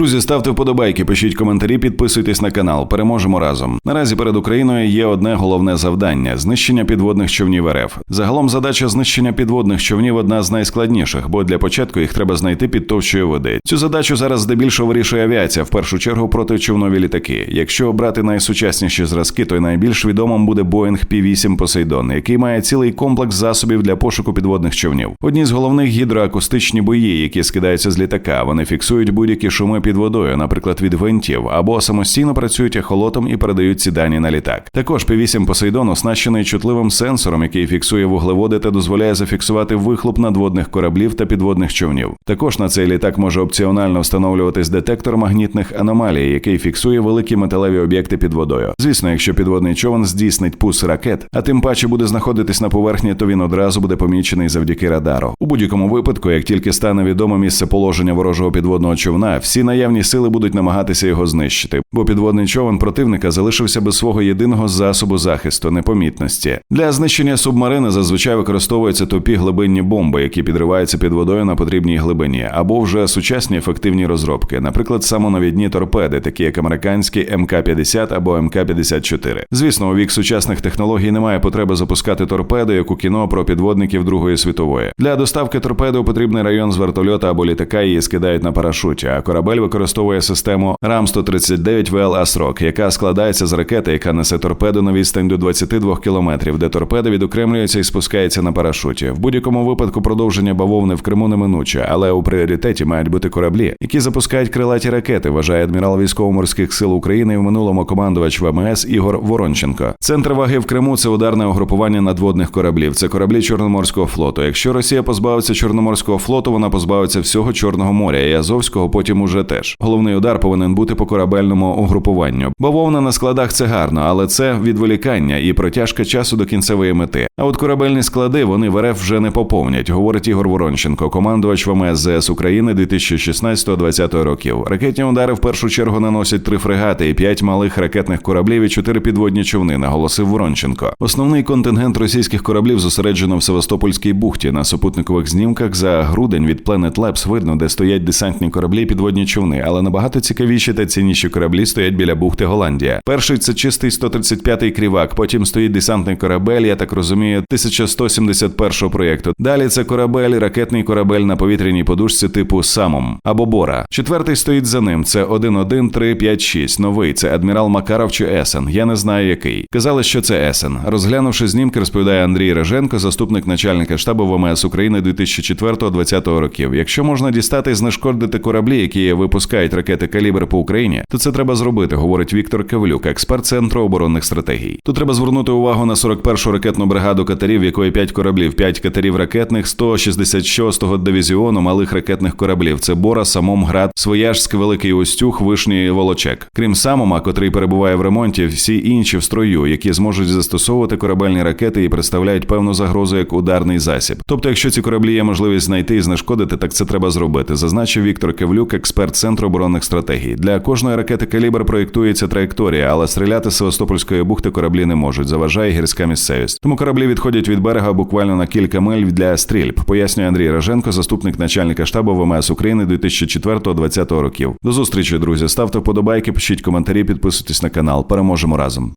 Друзі, ставте вподобайки, пишіть коментарі, підписуйтесь на канал. Переможемо разом. Наразі перед Україною є одне головне завдання знищення підводних човнів РФ. Загалом задача знищення підводних човнів одна з найскладніших, бо для початку їх треба знайти під товщою води. Цю задачу зараз здебільшого вирішує авіація, в першу чергу протичовнові літаки. Якщо обрати найсучасніші зразки, то найбільш відомим буде Boeing P-8 Poseidon, який має цілий комплекс засобів для пошуку підводних човнів. Одні з головних гідроакустичні бої, які скидаються з літака. Вони фіксують будь-які шуми під водою, наприклад, від гвинтів, або самостійно працюють ехолотом і передають ці дані на літак. Також P-8 Poseidon оснащений чутливим сенсором, який фіксує вуглеводи та дозволяє зафіксувати вихлоп надводних кораблів та підводних човнів. Також на цей літак може опціонально встановлюватись детектор магнітних аномалій, який фіксує великі металеві об'єкти під водою. Звісно, якщо підводний човен здійснить пуск ракет, а тим паче буде знаходитись на поверхні, то він одразу буде помічений завдяки радару. У будь-якому випадку, як тільки стане відомо місце положення ворожого підводного човна, всі наявні сили будуть намагатися його знищити, бо підводний човен противника залишився без свого єдиного засобу захисту непомітності. Для знищення субмарини зазвичай використовуються тупі глибинні бомби, які підриваються під водою на потрібній глибині, або вже сучасні ефективні розробки, наприклад, самонавідні торпеди, такі як американські МК-50 або МК-54. Звісно, у вік сучасних технологій немає потреби запускати торпеди, як у кіно про підводників Другої світової. Для доставки торпеди потрібний район з вертольота або літака її скидають на парашуті. А корабель використовує систему ram 139 VL Asrock, яка складається з ракети, яка несе торпеду на відстань до 22 кілометрів, де торпеда відокремлюється і спускається на парашуті. В будь-якому випадку продовження бавовни в Криму неминуче, але у пріоритеті мають бути кораблі, які запускають крилаті ракети. Вважає адмірал військово-морських сил України і в минулому командувач ВМС Ігор Воронченко. Центр ваги в Криму це ударне угрупування надводних кораблів. Це кораблі Чорноморського флоту. Якщо Росія позбавиться Чорноморського флоту, вона позбавиться всього Чорного моря і Азовського потім уже теж. Головний удар повинен бути по корабельному угрупуванню. Бавовна на складах це гарно, але це відволікання і протяжка часу до кінцевої мети. А от корабельні склади вони в РФ вже не поповнять, говорить Ігор Воронченко, командувач ВМС ЗС України 2016-2020 років. Ракетні удари в першу чергу наносять три фрегати і п'ять малих ракетних кораблів і чотири підводні човни, наголосив Воронченко. Основний контингент російських кораблів зосереджено в Севастопольській бухті. На супутникових знімках за грудень від Planet Labs видно, де стоять десантні кораблі підводні човни, але набагато цікавіші та цінніші кораблі стоять біля бухти Голландія. Перший це чистий 135-й крівак. Потім стоїть десантний корабель. Я так розумію, 1171-го проєкту. Далі це корабель, ракетний корабель на повітряній подушці типу Самом або Бора. Четвертий стоїть за ним. Це 11356. Новий це адмірал Макаров чи Есен. Я не знаю який. Казали, що це Есен. Розглянувши знімки, розповідає Андрій Реженко, заступник начальника штабу ВМС України 2004-2020 років. Якщо можна дістати і знешкодити кораблі, які випускають ракети калібр по Україні, то це треба зробити, говорить Віктор Кавлюк, експерт центру оборонних стратегій. Тут треба звернути увагу на 41-шу ракетну бригаду катерів, якої 5 кораблів, 5 катерів ракетних, 166-го дивізіону малих ракетних кораблів. Це Бора, Самом, Град, Свояжськ, Великий Устюг, Вишній Волочек. Крім Самома, котрий перебуває в ремонті, всі інші в строю, які зможуть застосовувати корабельні ракети і представляють певну загрозу як ударний засіб. Тобто, якщо ці кораблі є можливість знайти і знешкодити, так це треба зробити, зазначив Віктор Кевлюк, експерт центру оборонних стратегій. Для кожної ракети калібр проєктується траєкторія, але стріляти з Севастопольської бухти кораблі не можуть. Заважає гірська місцевість. Тому кораблі відходять від берега буквально на кілька миль для стрільб. Пояснює Андрій Роженко, заступник начальника штабу ВМС України 2004-2020 років. До зустрічі, друзі. Ставте вподобайки, пишіть коментарі, підписуйтесь на канал. Переможемо разом.